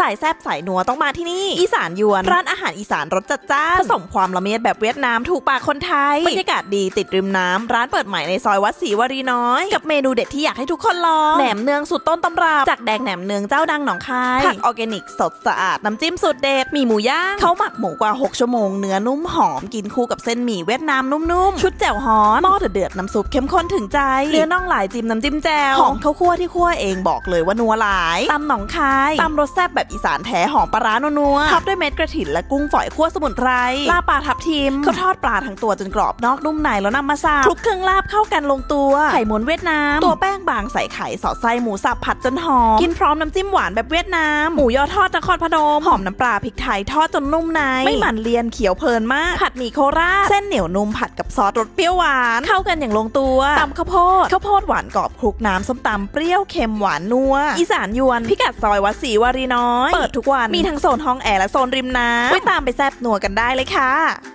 สายแซบสายนัวต้องมาที่นี่ อีสานยวน ร้านอาหารอีสานรสจัดจ้านผสมความละเมียดแบบเวียดนามถูกปากคนไทยบรรยากาศดีติดริมน้ำร้านเปิดใหม่ในซอยวัดศรีวรีน้อย กับเมนูเด็ดที่อยากให้ทุกคนลองแหนมเนืองสุดต้นตำรับจากแดงแหนมเนืองเจ้าดังหนองคายผักออร์แกนิกสดสะอาดน้ำจิ้มสูตรเด็ดมีหมูย่างเขาหมักหมูกว่า 6 ชั่วโมงเนื้อนุ่มหอมกินคู่กับเส้นหมี่เวียดนามนุ่มๆชุดแจ่วฮอนหม้อเดือดน้ำซุปเข้มข้นถึงใจเนื้อน่องหลายจิ้มน้ำจิ้มแจ่วหอมข้าวคั่วที่คั่วเองบอกเลยว่านัวหลายตำหนองคายตำรสแซ่บแบบอีสานแท้หอมปลาร้านัวๆท็อปด้วยเม็ดกระถิ่นและกุ้งฝอยคั่วสมุนไพรลาบปลาทับทิมเขาทอดปลาทั้งตัวจนกรอบนอกนุ่มในแล้วนำมาสับคลุกเครื่องลาบเข้ากันลงตัว ไข่ม้วนเวียดนาม ตัวแป้งบางใส่ไข่สอดไส้หมูสับผัดจนหอม กินพร้อมน้ำจิ้มหวานแบบเวียดนาม หมูยอทอดนครพนม หอมน้ำปลาพริกไทยทอดจนนุ่มใน ไม่หมันเลียนเขียวเพลินมาก ผัดหมี่โคราช เส้นเหนียวนุ่มผัดกับซอสรสเปรี้ยวหวาน เข้ากันอย่างลงตัวตำข้าวโพด ข้าวโพดหวานกรอบคลุกน้ำส้มตำเปรี้ยวเค็มหวานนัว อีสานยวน พิกัดซอยวัดศรีวารีน้อยเปิดทุกวัน มีทั้งโซนห้องแอร์และโซนริมน้ำไว้ตามไปแซบนัวกันได้เลยค่ะ